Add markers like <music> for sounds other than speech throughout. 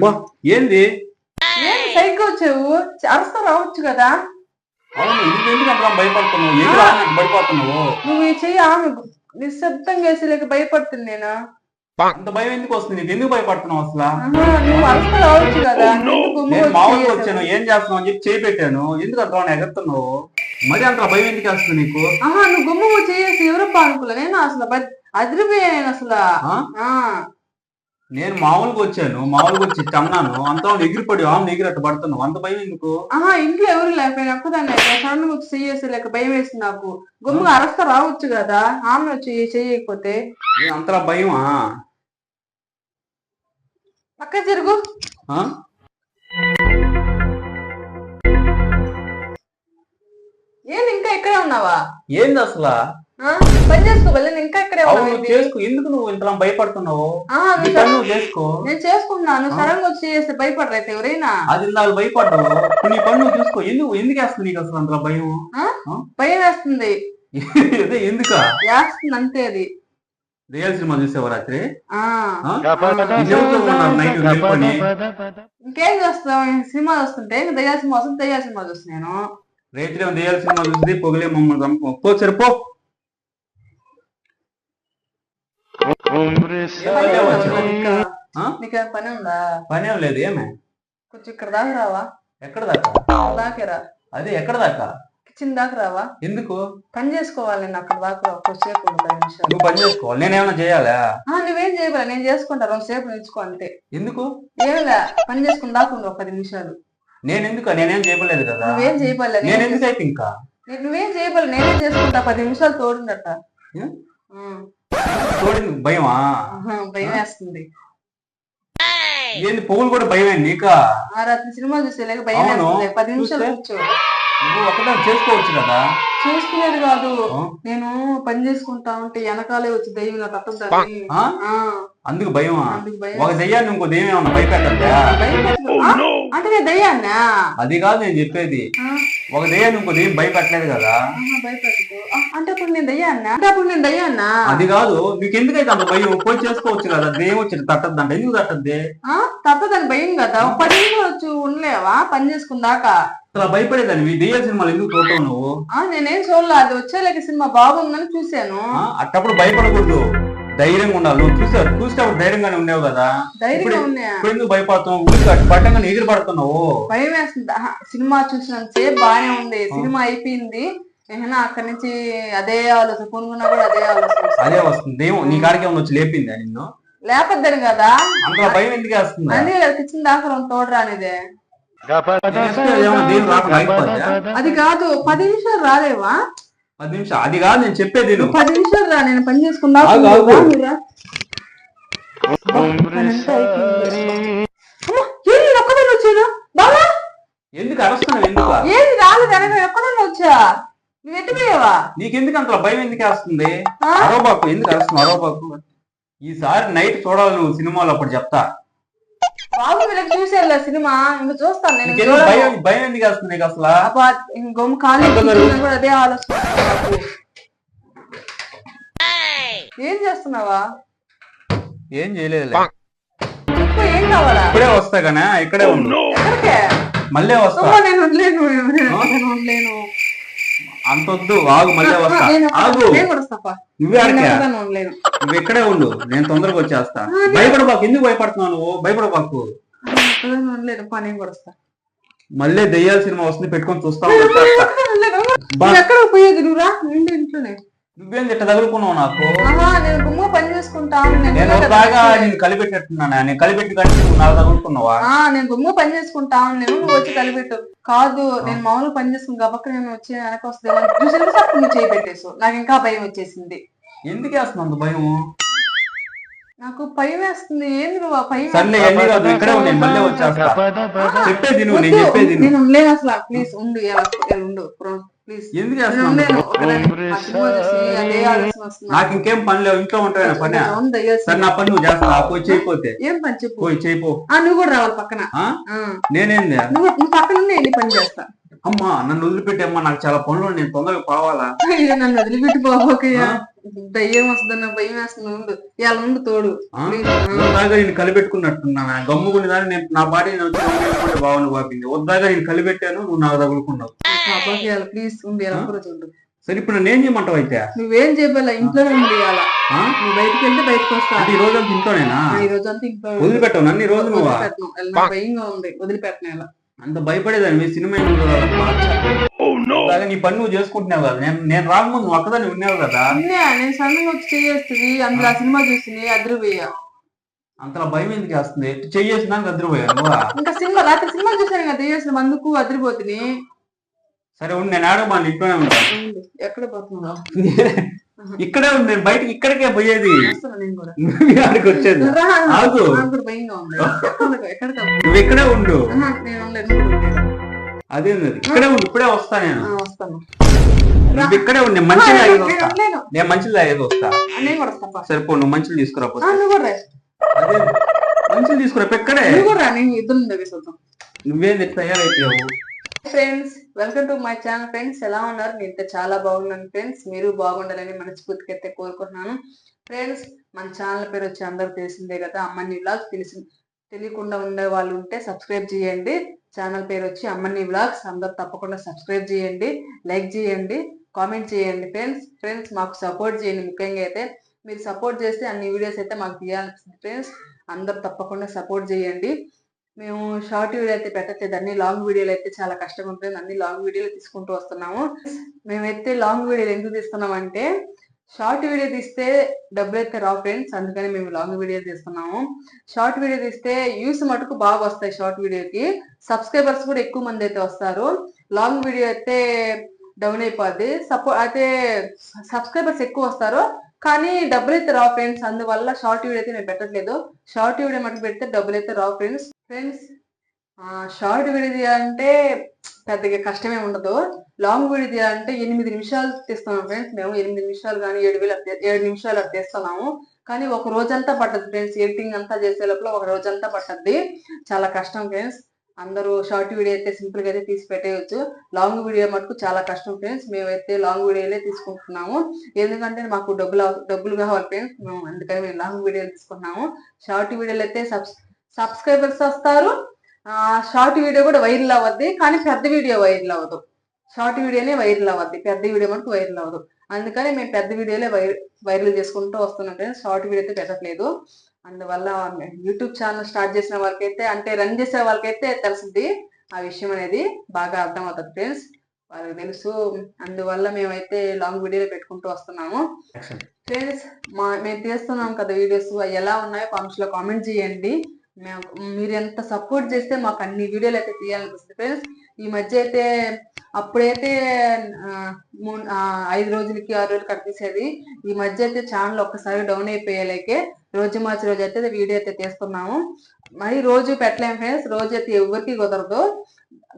బా ఏంది? ఏం వచ్చావు? అరస్తా రావచ్చు కదా. అవును ఇది ఎందుకు అంత భయపడుతున్నావు? భయపడుతున్నావు? నువ్వు ఈ చెయ్యి ఆమె నిశ్శబ్దంగా వేసేలేక భయపడుతుంది నేను. అంత భయం ఎందుకు వస్తుంది? నీకు ఎందుకు భయపడుతున్నావు అసలు? నువ్వు అరస్తా రావచ్చు కదా. గుమ్మ నేను మామూలుగా? వచ్చాను. ఏం చేస్తున్నావు అని చెప్పి చేయి పెట్టాను ఎందుకు అంత ఎగరుతున్నావు? మరి అంత భయం ఎందుకు వస్తుంది నీకు? ఆహా నువ్వు గుమ్మ వచ్చి చేసి ఎవరప్పా అనుకోలే నేను అసలు అదిరిపోయా నేను అసలు. నేను మామూలుగా వచ్చాను మామూలుగా వచ్చి అన్నాను అంత ఎగిరిపడి ఆమె ఎగిరట్టు పడుతున్నావు. అంత భయం ఎందుకు? ఆహా ఇంట్లో ఎవరు లేకపోయినా ఒక్కదాన్ని అయిపోయా సడన్గా వచ్చి చెయ్యేసి లేక భయం వేసింది నాకు. గుమ్మగా అరస్తా రావచ్చు కదా ఆమె వచ్చి చెయ్యకపోతే నేను అంతలా భయమా? పక్క తిరుగు. ఆ? ఏంది ఇంకా ఇక్కడే ఉన్నావా? ఏంది అసలు? పని చేసుకోవాలి నేను ఇంకా ఇక్కడే చేసుకో. ఎందుకు నువ్వు ఇంతలా భయపడుతున్నావు? నువ్వు చేసుకో. నేను చేసుకున్నాను సడన్ వచ్చి చేస్తే భయపడరైతే ఎవరైనా? అది ఇందాక భయపడ్డావు. నీ పని నువ్వు చూసుకో. ఎందుకు ఎందుకు వేస్తుంది నీకు అసలు అంతలా భయం? భయం వేస్తుంది. ఎందుక? వేస్తుంది అంతే అది. రియల్ సినిమా చూసావా రాత్రి? ఇంకేం చేస్తాం సినిమా చూస్తుంటే ఇంకా దయ్యాల సినిమా వస్తుంది దయ్యాల సినిమా చూస్తున్నాను. రైతులు ఏమో రియల్ సినిమా చూసింది పొగిలే మమ్మల్ని పో సరిపో పని ఏ ఉందా వచ్చావు? మరి ఇంకా? ఆ? నీకేం పని ఉందా? పని ఏం లేదు ఏమే? కొంచెం ఇక్కడ దాకా రావా? ఎక్కడ దాకా? దాకేరా అదే ఎక్కడ దాకా? కిచెన్ దాకా రావా? ఎందుకు? పని చేసుకోవాలి నేను అక్కడ దాకా కొద్దిసేపు నువ్వు పని చేసుకోవాలి. నేనేమైనా చేయాలా? నువ్వేం చేయగల నేను చేసుకుంటా. రెండు సేపు నిలుచుకో అంతే. ఎందుకు? ఏమిలే పని చేసుకుని దాకా ఉండు ఒక పది నిమిషాలు. నేను ఎందుకు నేనేం చేయలేదు కదా. నువ్వేం చేయబడలే నేను ఎందుకు అయితే ఇంకా? నువ్వేం చేయబడలే నేనే చేసుకుంటా? పది నిమిషాలు తోడుండట. చూడండి భయమా? భయం వేస్తుంది. ఏంది పువ్వులు కూడా భయమే నీకా? రాత్రి సినిమా చూసేలేక భయం. వేస్తుంది. పది నిమిషాలు? కూర్చో. నువ్వు ఒకటే చేసుకోవచ్చు కదా? చేసుకునేది కాదు? నేను పని చేసుకుంటా ఉంటే వెనకాలే వచ్చి దయ్యం అర్థం ఆ? అందుకు భయం. ఒక దెయ్యాన్ని ఇంకో దెయ్యం ఏమన్నా భయపెట్టద్దా? భయపెట్టదు. ఆ? అంటే నేను దయ్యాన్నా? అది కాదు నేను చెప్పేది? ఒక దెయ్యాన్ని ఇంకో దెయ్యం భయపెట్టలేదు కదా? అంటే అప్పుడు నేను దయ్యాన్నా? అంటే అప్పుడు నేను దయ్యాన్నా? అది కాదు. నీకు ఎందుకైతే అంత భయం? పోయి చేసుకోవచ్చు కదా. దెయ్యం వచ్చి తట్టద్దంట ఎందుకు తట్టద్ది? ఆ? తప్పదని భయం కదా. ఒక పది వచ్చి ఉండలేవా? పని చేసుకుందాకా. అసలు భయపడేదాన్ని. దెయ్యాల సినిమాలు ఎందుకు చూడటం నువ్వు? ఆ నేనేం చూడలే. అది వచ్చేలేక సినిమా బాగుందని చూశాను. ఆ? అట్టప్పుడు భయపడకూడదు. ధైర్యంగా ఉండాలి. నువ్వు చూసావు చూసేటప్పుడు ధైర్యంగానే ఉండేవు కదా? ధైర్యంగా ఇప్పుడు ఎందుకు భయపడుతున్నావు ఊరికి అటు పట్టంగానే ఎగిరి పడుతున్నావు భయం వేస్తుంది. సినిమా చూసినంత సేపు బాగానే ఉంది సినిమా అయిపోయింది. అక్కడి నుంచి అదే ఆలోచన కొనుక్కున్నా కూడా అదే ఆలోచన. అదే వస్తుంది. దెయ్యం నీ కాడికి ఏమన్నా వచ్చి లేపిందా నిన్ను? లేపద్దని కదా? అంత భయం ఎందుకు వేస్తుంది? అదే కిచెన్ దాకా తోడు రానిదే? అది కాదు పది నిమిషాలు రాలేవా? పది నిమిషాలు. అది కాదు నేను చెప్పేది నువ్వు పది నిమిషాలు రా నేను పని. ఒక్కదాన్ని వచ్చాను బాబా ఎందుకు అరస్తున్నావు ఎందుకు? ఏంది రాలేదు అనగా వచ్చా? నువ్వు ఎట్టిపోయావా నీకెందుకు అంత భయం ఎందుకు వేస్తుంది? అరోబాకు ఎందుకు అరుస్తున్నావు అరోబాకు ఈసారి నైట్ చూడాలి నువ్వు సినిమాలో అప్పుడు చెప్తా. బాబు వీళ్ళకి చూసేయాలి సినిమా. ఇంకా చూస్తాను నేను. భయం భయం ఎందుకు వేస్తుంది నీకు అసలు? అబ్బా, ఇంక గొమ్మ ఖాళీ కూర్చున్నా కూడా అదే ఆలోచన. నాకు. ఏం చేస్తున్నావా? ఏం చేయలేదు చెప్పు ఏం కావాలా? ఇప్పుడే వస్తా కానీ ఇక్కడే ఉండు. ఎక్కడికే? మళ్ళీ వస్తా. అమ్మా, నేను ఉండలేను నేను నేను ఉండలేను. అంత వద్దు ఆగు మళ్ళీ వస్తా. ఆగు. నువ్వే ఆడికే నువ్వు ఇక్కడే ఉండు నేను తొందరగా వచ్చేస్తా. భయపడబాకు ఎందుకు భయపడుతున్నావు నువ్వు? భయపడబాకు. మళ్ళీ దెయ్యాల సినిమా వస్తుంది పెట్టుకొని చూస్తా <laughs> పోయేది? నువ్వు రా ఇంట్లోనే. నువ్వేం తగులుకున్నావు నాకు? నేను గుమ్మ పని చేసుకుంటా. నేను. బాగా నేను కలిపెట్టేట్టున్నానా నేను కలిపెట్టి కానీ నువ్వు నాకు తగులుకున్నావా? నేను గుమ్మ పని చేసుకుంటా. నేను నువ్వు వచ్చి కలిపెట్టు. కాదు నేను మామూలు పని చేసుకుని గబక్క నేను వచ్చి వెనక వస్తే తప్పు నువ్వు చేయి పెట్టేసు నాకు ఇంకా భయం వచ్చేసింది. ఎందుకు వేస్తుంది అంత భయం నాకు భయం వేస్తుంది. ఏంది నువ్వు ఆ భయం? సర్లే ఎన్ని కాదు. ఇక్కడే ఉండు, నేను మళ్ళీ వచ్చేస్తా. చెప్పేది నువ్వు నేను చెప్పేది. నేను ఉండలేను అసలు ప్లీజ్ ఉండు ఉండు ఎందుకు నేను నాకు ఇంకేం పని లేవు ఇంట్లో ఉంటాయి పని. సరే నా పని నువ్వు చేస్తా పోయి చేయిపోతే ఏం పని చెప్పు? పోయి చేయిపో. నువ్వు కూడా రావాలి పక్కన. నేనేంది? నువ్వు నువ్వు పక్కన ఉండి వెళ్ళి పని చేస్తా? అమ్మా నన్ను వదిలిపెట్టమ్మా నాకు చాలా పనులు నేను తొందరగా పోవాలా? నన్ను వదిలిపెట్టి పోవకయ్యా దయ్యం వస్తుందన్న భయం వేస్తుంది ఉండు. ఉండు తోడు. వద్దాగా నేను కలిపెట్టుకున్నట్టున్నా గమ్ముకుని దాన్ని నేను నా బాడీ నేను బాగుంది బాపింది వద్దాగా నేను కలిపెట్టాను నువ్వు నాకు తగులుకున్నావు ఇవాళ ప్లీజ్ ఉండు ఇలా కూడా చూడు. సరే ఇప్పుడు నేను చేయమంటావు అయితే? నువ్వేం చెప్పాల? ఇంట్లోనే ఉండి ఇవాళ ఆ? నువ్వు బయటికి వెళ్తే బయటకు వస్తా ఈ రోజు అంతా ఇంట్లోనేనా ఈ రోజు అంతా ఇంట్లో వదిలిపెట్టావు నన్ను ఈ రోజు నువ్వు భయంగా ఉంది. వదిలిపెట్టను ఇలా అంత భయపడేదాన్ని. సినిమా ఎందుకు చూడాలబ్బా? వద్దాగా నీ పని నువ్వు చేసుకుంటున్నావు కదా. నేను నేను రాకముందు నువ్వు ఒక్కదాన్ని ఉన్నావు కదా. నేను సడన్గా వచ్చి చేస్తుంది అందులో ఆ సినిమా చూసింది అదిరిపోయా. అంతలా భయం ఎందుకు వేస్తుంది? చెయ్యేసినాక అద్దరిపోయాను నువ్వా? ఇంకా సినిమా రాత్రి సినిమా చూసాను కదా చేసిన మందుకు అదిరిపోతుంది. సరే ఉండి నేను ఆడ మా ఇంట్లోనే ఉంటాను. ఎక్కడ పోతున్నావు? <laughs> ఇక్కడే ఉంది నేను బయటకి ఇక్కడికే పోయేది. నువ్వు ఆడికి వచ్చేది. ఆగు. నువ్వు ఇక్కడే ఉండు. అదేంది ఇక్కడే ఉండు ఇప్పుడే వస్తా నేను. నువ్వు ఇక్కడే ఉండు నేను మంచిగా నేను మంచిగా వస్తా. సరిపో నువ్వు మంచిలు తీసుకురా. అదే. తీసుకురా ఇక్కడే. నువ్వు తయారైపోయావు? Friends welcome to my channel friends. ఎలా ఉన్నారు? నేనైతే చాలా బాగున్నాను ఫ్రెండ్స్. మీరు బాగుండాలని మనస్ఫూర్తికి అయితే కోరుకుంటున్నాను. ఫ్రెండ్స్ మన ఛానల్ పేరు వచ్చి అందరూ తెలిసిందే కదా అమ్మని వ్లాగ్స్ తెలిసి తెలియకుండా ఉండే వాళ్ళు ఉంటే సబ్స్క్రైబ్ చేయండి. ఛానల్ పేరు వచ్చి అమ్మని వ్లాగ్స్. అందరూ తప్పకుండా సబ్స్క్రైబ్ చేయండి లైక్ చేయండి కామెంట్ చేయండి ఫ్రెండ్స్. ఫ్రెండ్స్ మాకు సపోర్ట్ చేయండి ముఖ్యంగా అయితే. మీరు సపోర్ట్ చేస్తే అన్ని వీడియోస్ అయితే మాకు తీయాల్సింది ఫ్రెండ్స్. అందరూ తప్పకుండా సపోర్ట్ చేయండి. మేము షార్ట్ వీడియో అయితే పెట్టట్లేదు. అన్ని లాంగ్ వీడియోలు అయితే చాలా కష్టంగా ఉంటుంది. అన్ని లాంగ్ వీడియోలు తీసుకుంటూ వస్తున్నాము. మేమైతే లాంగ్ వీడియోలు ఎందుకు తీస్తున్నామంటే షార్ట్ వీడియో తీస్తే డబ్బులు అయితే రా ఫ్రెండ్స్. అందుకని మేము లాంగ్ వీడియో తీస్తున్నాము. షార్ట్ వీడియో తీస్తే యూస్ మటుకు బాగా వస్తాయి షార్ట్ వీడియోకి. సబ్స్క్రైబర్స్ కూడా ఎక్కువ మంది అయితే వస్తారు. లాంగ్ వీడియో అయితే డౌన్ అయిపోద్ది. సపో అయితే సబ్స్క్రైబర్స్ ఎక్కువ వస్తారు. కానీ డబ్బులు అయితే రావు ఫ్రెండ్స్ అందువల్ల షార్ట్ వీడియో అయితే నేను పెట్టట్లేదు. షార్ట్ వీడియో మటుకు పెడితే డబ్బులు అయితే రావు ఫ్రెండ్స్ ఫ్రెండ్స్ షార్ట్ వీడియో తీయాలంటే పెద్దగా కష్టమే ఉండదు. లాంగ్ వీడియో తీయాలంటే ఎనిమిది నిమిషాలు తీస్తున్నాం ఫ్రెండ్స్ మేము ఎనిమిది నిమిషాలు కానీ ఏడు వేలు ఏడు నిమిషాలు అట్లా తీస్తున్నాము కానీ ఒక రోజంతా పట్టద్ది ఫ్రెండ్స్ ఎడిటింగ్ అంతా చేసే లోపల ఒక రోజంతా పట్టద్ది. చాలా కష్టం ఫ్రెండ్స్ అందరూ షార్ట్ వీడియో అయితే సింపుల్గా అయితే తీసి పెట్టేయచ్చు. లాంగ్ వీడియో మటుకు చాలా కష్టం ఫ్రెండ్స్ మేమైతే లాంగ్ వీడియోలే తీసుకుంటున్నాము. ఎందుకంటే మాకు డబ్బులు డబ్బులు కావాలి ఫ్రెండ్స్ మేము అందుకని మేము లాంగ్ వీడియోలు తీసుకుంటున్నాము. షార్ట్ వీడియోలు అయితే సబ్స్ సబ్స్క్రైబర్స్ వస్తారు. షార్ట్ వీడియో కూడా వైరల్ అవ్వద్ది కానీ పెద్ద వీడియో వైరల్ అవ్వదు. షార్ట్ వీడియోనే వైరల్ అవ్వద్ది. పెద్ద వీడియో మనకు వైరల్ అవ్వదు. అందుకని మేము పెద్ద వీడియోలే వైర్ వైరల్ చేసుకుంటూ వస్తున్నాం ఫ్రెండ్స్ షార్ట్ వీడియో అయితే పెట్టట్లేదు. అందువల్ల యూట్యూబ్ ఛానల్ స్టార్ట్ చేసిన వాళ్ళకైతే అంటే రన్ చేసే వాళ్ళకైతే తెలుసుద్ది ఆ విషయం అనేది బాగా అర్థం అవుతుంది ఫ్రెండ్స్. వాళ్ళకి తెలుసు. అందువల్ల మేమైతే లాంగ్ వీడియోలు పెట్టుకుంటూ వస్తున్నాము. ఫ్రెండ్స్ మా మేము తీస్తున్నాం కదా వీడియోస్. అవి ఎలా ఉన్నాయో కామెంట్స్లో కామెంట్ చేయండి. మేము మీరు ఎంత సపోర్ట్ చేస్తే మాకు అన్ని వీడియోలు అయితే తీయాలనిపిస్తుంది ఫ్రెండ్స్. ఈ మధ్య అయితే అప్పుడైతే ఐదు రోజులకి ఆరు రోజులు కనిపించేది. ఈ మధ్య అయితే ఛానల్ ఒక్కసారి డౌన్ అయిపోయేలాకే రోజు మార్చి రోజు అయితే వీడియో అయితే తీస్తున్నాము. మరి రోజు పెట్టలేము ఫ్రెండ్స్ రోజు అయితే ఎవరికి కుదరదు.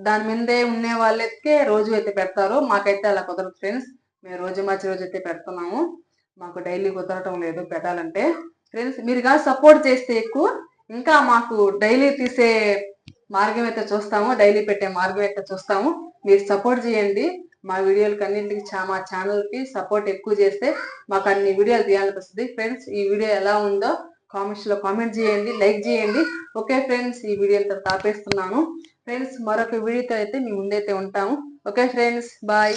దాని మీదే ఉండే వాళ్ళకే రోజు అయితే పెడతారు. మాకైతే అలా కుదరదు ఫ్రెండ్స్ మేము రోజు మార్చి రోజు అయితే పెడుతున్నాము. మాకు డైలీ కుదరటం లేదు పెట్టాలంటే. ఫ్రెండ్స్ మీరు కానీ సపోర్ట్ చేస్తే ఎక్కువ. ఇంకా మాకు డైలీ తీసే మార్గం అయితే చూస్తాము డైలీ పెట్టే మార్గం అయితే చూస్తాము. మీరు సపోర్ట్ చేయండి. మా వీడియోలకి అన్నింటికి మా ఛానల్కి సపోర్ట్ ఎక్కువ చేస్తే మాకు అన్ని వీడియోలు తీయాల్సి వస్తుంది ఫ్రెండ్స్ ఈ వీడియో ఎలా ఉందో కామెంట్స్లో కామెంట్ చేయండి లైక్ చేయండి. ఓకే ఫ్రెండ్స్ ఈ వీడియో ఇంత తాపేస్తున్నాను ఫ్రెండ్స్ మరొక వీడియోతో అయితే మీ ముందైతే ఉంటాము. Okay friends bye.